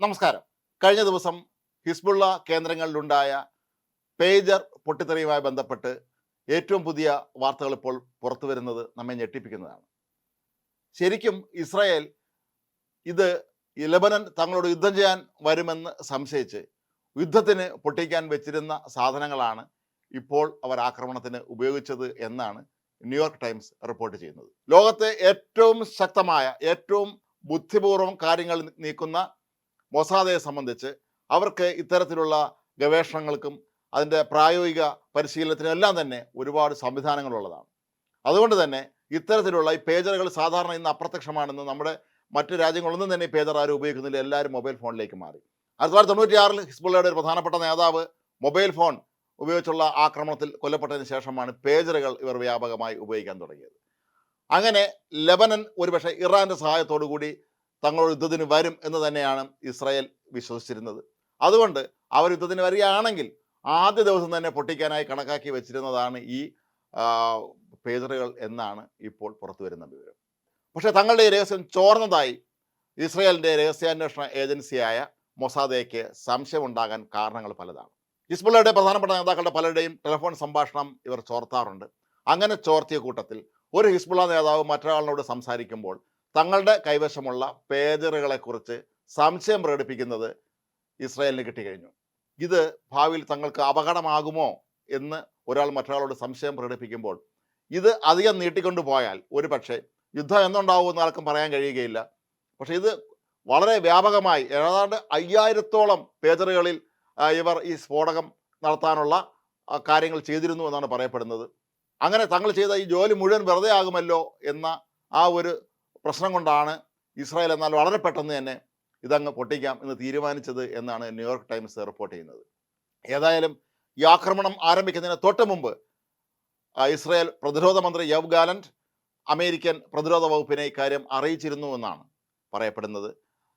നമസ്കാരം. കഴിഞ്ഞ ദിവസം ഹിസ്ബുള്ള കേന്ദ്രങ്ങളിലുണ്ടായ പേജർ പൊട്ടിത്തെറിയുമായി ബന്ധപ്പെട്ട് ഏറ്റവും പുതിയ വാർത്തകൾ ഇപ്പോൾ പുറത്തു വരുന്നത് നമ്മെ ഞെട്ടിപ്പിക്കുന്നതാണ്. ശരിക്കും ഇസ്രായേൽ ഇത് ലബനൻ തങ്ങളോട് യുദ്ധം ചെയ്യാൻ വരുമെന്ന് സംശയിച്ച് യുദ്ധത്തിന് പൊട്ടിക്കാൻ വെച്ചിരുന്ന സാധനങ്ങളാണ് ഇപ്പോൾ അവർ ആക്രമണത്തിന് ഉപയോഗിച്ചത് എന്നാണ് ന്യൂയോർക്ക് ടൈംസ് റിപ്പോർട്ട് ചെയ്യുന്നത്. ലോകത്തെ ഏറ്റവും ശക്തമായ ഏറ്റവും ബുദ്ധിപൂർവം കാര്യങ്ങൾ നീക്കുന്ന മൊസാദയെ സംബന്ധിച്ച് അവർക്ക് ഇത്തരത്തിലുള്ള ഗവേഷണങ്ങൾക്കും അതിന്റെ പ്രായോഗിക പരിശീലനത്തിനും എല്ലാം തന്നെ ഒരുപാട് സംവിധാനങ്ങളുള്ളതാണ്. അതുകൊണ്ട് തന്നെ ഇത്തരത്തിലുള്ള ഈ പേജറുകൾ സാധാരണ ഇന്ന് അപ്രത്യക്ഷമാണെന്ന് നമ്മുടെ മറ്റു രാജ്യങ്ങളൊന്നും തന്നെ ഈ പേജർ ആരും ഉപയോഗിക്കുന്നില്ല. എല്ലാവരും മൊബൈൽ ഫോണിലേക്ക് മാറി. ആയിരത്തി തൊള്ളായിരത്തി തൊണ്ണൂറ്റിയാറിൽ ഹിസ്ബുള്ളയുടെ ഒരു പ്രധാനപ്പെട്ട നേതാവ് മൊബൈൽ ഫോൺ ഉപയോഗിച്ചുള്ള ആക്രമണത്തിൽ കൊല്ലപ്പെട്ടതിന് ശേഷമാണ് പേജറുകൾ ഇവർ വ്യാപകമായി ഉപയോഗിക്കാൻ തുടങ്ങിയത്. അങ്ങനെ ലെബനൻ ഒരുപക്ഷെ ഇറാന്റെ സഹായത്തോടു കൂടി തങ്ങളുടെ യുദ്ധത്തിന് വരും എന്ന് തന്നെയാണ് ഇസ്രായേൽ വിശ്വസിച്ചിരുന്നത്. അതുകൊണ്ട് അവർ യുദ്ധത്തിന് വരികയാണെങ്കിൽ ആദ്യ ദിവസം തന്നെ പൊട്ടിക്കാനായി കണക്കാക്കി വെച്ചിരുന്നതാണ് ഈ പേജറുകൾ എന്നാണ് ഇപ്പോൾ പുറത്തു വരുന്ന വിവരം. പക്ഷേ തങ്ങളുടെ രഹസ്യം ചോർന്നതായി ഇസ്രായേലിന്റെ രഹസ്യാന്വേഷണ ഏജൻസിയായ മൊസാദയ്ക്ക് സംശയമുണ്ടാകാൻ കാരണങ്ങൾ പലതാണ്. ഹിസ്ബുള്ളയുടെ പ്രധാനപ്പെട്ട നേതാക്കളുടെ പലരുടെയും ടെലിഫോൺ സംഭാഷണം ഇവർ ചോർത്താറുണ്ട്. അങ്ങനെ ചോർത്തിയ കൂട്ടത്തിൽ ഒരു ഹിസ്ബുള്ള നേതാവ് മറ്റൊരാളിനോട് സംസാരിക്കുമ്പോൾ തങ്ങളുടെ കൈവശമുള്ള പേജറുകളെക്കുറിച്ച് സംശയം പ്രകടിപ്പിക്കുന്നത് ഇസ്രായേലിന് കിട്ടിക്കഴിഞ്ഞു. ഇത് ഭാവിയിൽ തങ്ങൾക്ക് അപകടമാകുമോ എന്ന് ഒരാൾ മറ്റൊരാളോട് സംശയം പ്രകടിപ്പിക്കുമ്പോൾ ഇത് അധികം നീട്ടിക്കൊണ്ടു പോയാൽ ഒരു പക്ഷേ യുദ്ധം എന്നുണ്ടാവുമെന്ന് ആർക്കും പറയാൻ കഴിയുകയില്ല. പക്ഷേ ഇത് വളരെ വ്യാപകമായി ഏതാണ്ട് അയ്യായിരത്തോളം പേജറുകളിൽ ഇവർ ഈ സ്ഫോടകം നടത്താനുള്ള കാര്യങ്ങൾ ചെയ്തിരുന്നു എന്നാണ് പറയപ്പെടുന്നത്. അങ്ങനെ തങ്ങൾ ചെയ്ത ഈ ജോലി മുഴുവൻ വെറുതെ ആകുമല്ലോ എന്ന ആ ഒരു പ്രശ്നം കൊണ്ടാണ് ഇസ്രായേൽ എന്നാൽ വളരെ പെട്ടെന്ന് തന്നെ ഇതങ്ങ് പൊട്ടിക്കാം എന്ന് തീരുമാനിച്ചത് എന്നാണ് ന്യൂയോർക്ക് ടൈംസ് റിപ്പോർട്ട് ചെയ്യുന്നത്. ഏതായാലും ഈ ആക്രമണം ആരംഭിക്കുന്നതിന് തൊട്ട് മുമ്പ് ഇസ്രായേൽ പ്രതിരോധ മന്ത്രി യവ് ഗാലന്റ് അമേരിക്കൻ പ്രതിരോധ വകുപ്പിനെ ഇക്കാര്യം അറിയിച്ചിരുന്നു എന്നാണ് പറയപ്പെടുന്നത്.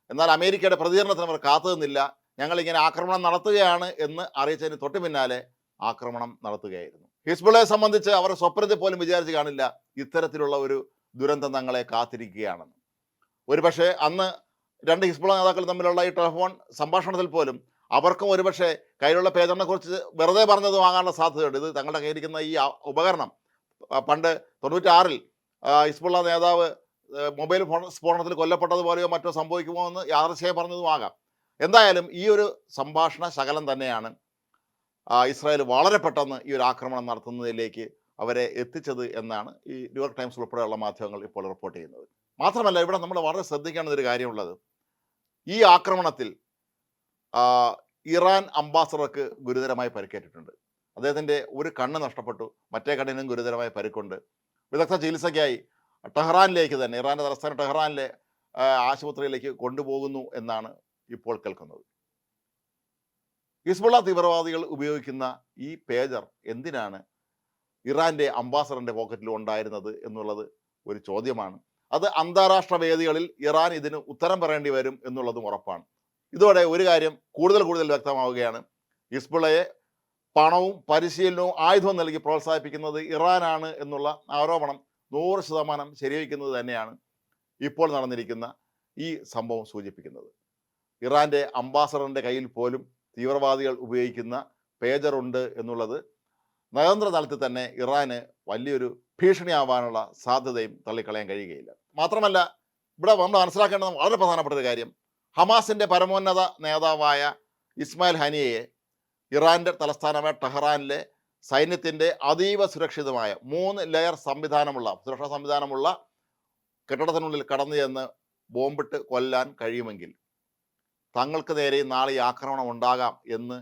എന്നാൽ അമേരിക്കയുടെ പ്രതികരണത്തിന് അവർ കാത്തുനിന്നില്ല. ഞങ്ങളിങ്ങനെ ആക്രമണം നടത്തുകയാണ് എന്ന് അറിയിച്ചതിന് തൊട്ട് പിന്നാലെ ആക്രമണം നടത്തുകയായിരുന്നു. ഹിസ്ബുള്ളയെ സംബന്ധിച്ച് അവർ സ്വപ്നത്തിൽ പോലും വിചാരിച്ച് കാണില്ല ഇത്തരത്തിലുള്ള ഒരു ദുരന്തം തങ്ങളെ കാത്തിരിക്കുകയാണെന്ന്. ഒരുപക്ഷെ അന്ന് രണ്ട് ഹിസ്ബുള നേതാക്കൾ തമ്മിലുള്ള ഈ ടെലിഫോൺ സംഭാഷണത്തിൽ പോലും അവർക്കും ഒരുപക്ഷെ കയ്യിലുള്ള പേജറിനെ കുറിച്ച് വെറുതെ പറഞ്ഞത് വാങ്ങാനുള്ള സാധ്യതയുണ്ട്. ഇത് തങ്ങളുടെ കയ്യിരിക്കുന്ന ഈ ഉപകരണം. പണ്ട് തൊണ്ണൂറ്റാറിൽ ഹിസ്ബുള്ള നേതാവ് മൊബൈൽ ഫോൺ സ്ഫോടനത്തിൽ കൊല്ലപ്പെട്ടതുപോലെയോ മറ്റോ സംഭവിക്കുമോ എന്ന് യാദർശയം പറഞ്ഞതും ആകാം. എന്തായാലും ഈ ഒരു സംഭാഷണ ശകലം തന്നെയാണ് ഇസ്രായേൽ വളരെ പെട്ടെന്ന് ഈ ഒരു ആക്രമണം നടത്തുന്നതിലേക്ക് അവരെ എത്തിച്ചത് എന്നാണ് ഈ ന്യൂയോർക്ക് ടൈംസ് ഉൾപ്പെടെയുള്ള മാധ്യമങ്ങൾ ഇപ്പോൾ റിപ്പോർട്ട് ചെയ്യുന്നത്. മാത്രമല്ല ഇവിടെ നമ്മൾ വളരെ ശ്രദ്ധിക്കേണ്ട ഒരു കാര്യമുള്ളത്. ഈ ആക്രമണത്തിൽ ഇറാൻ അംബാസഡർക്ക് ഗുരുതരമായി പരിക്കേറ്റിട്ടുണ്ട്. അദ്ദേഹത്തിന്റെ ഒരു കണ്ണ് നഷ്ടപ്പെട്ടു മറ്റേ കണ്ണിനും ഗുരുതരമായി പരിക്കുണ്ട്. വിദഗ്ധ ചികിത്സയ്ക്കായി ടെഹ്റാനിലേക്ക് തന്നെ ഇറാന്റെ തലസ്ഥാനം ടെഹ്റാനിലെ ആശുപത്രിയിലേക്ക് കൊണ്ടുപോകുന്നു എന്നാണ് ഇപ്പോൾ കേൾക്കുന്നത്. ഹിസ്ബുള്ള തീവ്രവാദികൾ ഉപയോഗിക്കുന്ന ഈ പേജർ എന്തിനാണ് ഇറാന്റെ അംബാസഡറിന്റെ പോക്കറ്റിൽ ഉണ്ടായിരുന്നത് എന്നുള്ളത് ഒരു ചോദ്യമാണ്. അത് അന്താരാഷ്ട്ര വേദികളിൽ ഇറാൻ ഇതിന് ഉത്തരം പറയേണ്ടി വരും എന്നുള്ളതും ഉറപ്പാണ്. ഇതോടെ ഒരു കാര്യം കൂടുതൽ കൂടുതൽ വ്യക്തമാവുകയാണ്. ഇസ്ബിളയെ പണവും പരിശീലനവും ആയുധവും നൽകി പ്രോത്സാഹിപ്പിക്കുന്നത് ഇറാനാണ് എന്നുള്ള ആരോപണം നൂറ് ശതമാനം ശരിവയ്ക്കുന്നത് തന്നെയാണ് ഇപ്പോൾ നടന്നിരിക്കുന്ന ഈ സംഭവം സൂചിപ്പിക്കുന്നത്. ഇറാന്റെ അംബാസഡറിന്റെ കയ്യിൽ പോലും തീവ്രവാദികൾ ഉപയോഗിക്കുന്ന പേജറുണ്ട് എന്നുള്ളത് നയതന്ത്ര തലത്തിൽ തന്നെ ഇറാന് വലിയൊരു ഭീഷണിയാവാനുള്ള സാധ്യതയും തള്ളിക്കളയാൻ കഴിയുകയില്ല. മാത്രമല്ല ഇവിടെ നമ്മൾ മനസ്സിലാക്കേണ്ടത് വളരെ പ്രധാനപ്പെട്ട ഒരു കാര്യം. ഹമാസിന്റെ പരമോന്നത നേതാവായ ഇസ്മായിൽ ഹനിയയെ ഇറാന്റെ തലസ്ഥാനമായ ടെഹ്റാനിലെ സൈന്യത്തിന്റെ അതീവ സുരക്ഷിതമായ മൂന്ന് ലെയർ സംവിധാനമുള്ള സുരക്ഷാ സംവിധാനമുള്ള കെട്ടിടത്തിനുള്ളിൽ കടന്നു ചെന്ന് ബോംബിട്ട് കൊല്ലാൻ കഴിയുമെങ്കിൽ തങ്ങൾക്ക് നേരെ നാളെ ഈ ആക്രമണം ഉണ്ടാകാം എന്ന്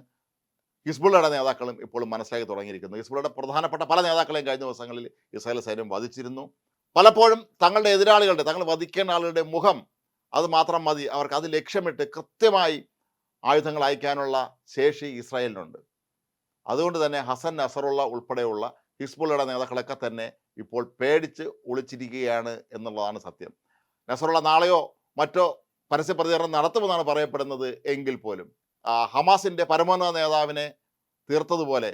ഹിസ്ബുള്ളയുടെ നേതാക്കളും ഇപ്പോഴും മനസ്സിലാക്കി തുടങ്ങിയിരിക്കുന്നു. ഹിസ്ബുള്ളയുടെ പ്രധാനപ്പെട്ട പല നേതാക്കളെയും കഴിഞ്ഞ ദിവസങ്ങളിൽ ഇസ്രായേൽ സൈന്യം വധിച്ചിരുന്നു. പലപ്പോഴും തങ്ങളുടെ എതിരാളികളുടെ തങ്ങൾ വധിക്കേണ്ട ആളുകളുടെ മുഖം അത് മാത്രം മതി. അവർക്ക് അത് ലക്ഷ്യമിട്ട് കൃത്യമായി ആയുധങ്ങൾ അയക്കാനുള്ള ശേഷി ഇസ്രായേലിനുണ്ട്. അതുകൊണ്ട് തന്നെ ഹസൻ നസറുള്ള ഉൾപ്പെടെയുള്ള ഹിസ്ബുള്ളയുടെ നേതാക്കളൊക്കെ തന്നെ ഇപ്പോൾ പേടിച്ച് ഒളിച്ചിരിക്കുകയാണ് എന്നുള്ളതാണ് സത്യം. നസറുള്ള നാളെയോ മറ്റോ പരസ്യ പ്രതികരണം നടത്തുമെന്നാണ് പറയപ്പെടുന്നത് എങ്കിൽ പോലും. ആ, ഹമാസിന്റെ പരമോന്നത നേതാവിനെ തീർത്തതുപോലെ.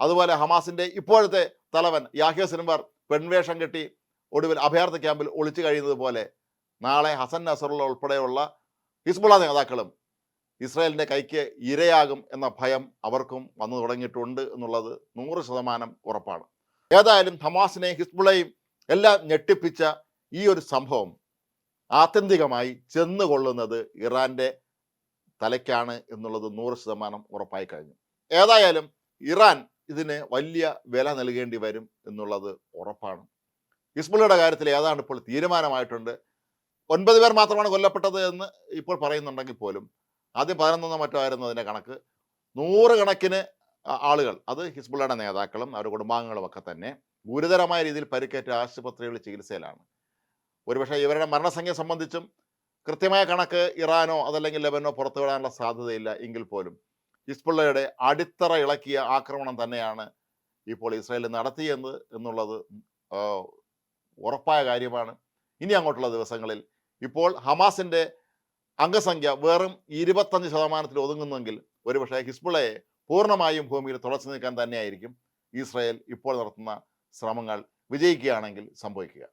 അതുപോലെ ഹമാസിന്റെ ഇപ്പോഴത്തെ തലവൻ യാഹ്യ സിൻവർ പെൺവേഷം കെട്ടി ഒടുവിൽ അഭയാർത്ഥി ക്യാമ്പിൽ ഒളിച്ചു കഴിയുന്നത് പോലെ നാളെ ഹസൻ നസറുള്ള ഉൾപ്പെടെയുള്ള ഹിസ്ബുള നേതാക്കളും ഇസ്രായേലിന്റെ കൈക്ക് ഇരയാകും എന്ന ഭയം അവർക്കും വന്നു തുടങ്ങിയിട്ടുണ്ട് എന്നുള്ളത് നൂറ് ശതമാനം ഉറപ്പാണ്. ഏതായാലും ഹമാസിനെ ഹിസ്ബുളയും എല്ലാം ഞെട്ടിപ്പിച്ച ഈ ഒരു സംഭവം ആത്യന്തികമായി ചെന്നുകൊള്ളുന്നത് ഇറാന്റെ തലയ്ക്കാണ് എന്നുള്ളത് നൂറ് ശതമാനം ഉറപ്പായി കഴിഞ്ഞു. ഏതായാലും ഇറാൻ ഇതിന് വലിയ വില നൽകേണ്ടി വരും എന്നുള്ളത് ഉറപ്പാണ്. ഹിസ്ബുള്ളയുടെ കാര്യത്തിൽ ഏതാണ്ട് ഇപ്പോൾ തീരുമാനമായിട്ടുണ്ട്. ഒൻപത് പേർ മാത്രമാണ് കൊല്ലപ്പെട്ടത് എന്ന് ഇപ്പോൾ പറയുന്നുണ്ടെങ്കിൽ പോലും ആദ്യം പതിനൊന്നോ മറ്റോ ആയിരുന്നു അതിന്റെ കണക്ക്. നൂറുകണക്കിന് കണക്കിന് ആളുകൾ അത് ഹിസ്ബുള്ളയുടെ നേതാക്കളും അവരുടെ കുടുംബാംഗങ്ങളും ഒക്കെ തന്നെ ഗുരുതരമായ രീതിയിൽ പരിക്കേറ്റ ആശുപത്രികളിൽ ചികിത്സയിലാണ്. ഒരുപക്ഷെ ഇവരുടെ മരണസംഖ്യ സംബന്ധിച്ചും കൃത്യമായ കണക്ക് ഇറാനോ അതല്ലെങ്കിൽ ലെബനോ പുറത്തുവിടാനുള്ള സാധ്യതയില്ല എങ്കിൽ പോലും ഹിസ്ബുള്ളയുടെ അടിത്തറ ഇളക്കിയ ആക്രമണം തന്നെയാണ് ഇപ്പോൾ ഇസ്രായേൽ നടത്തിയെന്ന് എന്നുള്ളത് ഉറപ്പായ കാര്യമാണ്. ഇനി അങ്ങോട്ടുള്ള ദിവസങ്ങളിൽ ഇപ്പോൾ ഹമാസിന്റെ അംഗസംഖ്യ വെറും ഇരുപത്തഞ്ച് ശതമാനത്തിൽ ഒതുങ്ങുന്നെങ്കിൽ ഒരുപക്ഷെ ഹിസ്ബുള്ളയെ പൂർണമായും ഭൂമിയിൽ തുടച്ചു നീക്കാൻ തന്നെയായിരിക്കും ഇസ്രായേൽ ഇപ്പോൾ നടത്തുന്ന ശ്രമങ്ങൾ വിജയിക്കുകയാണെങ്കിൽ സംഭവിക്കുക.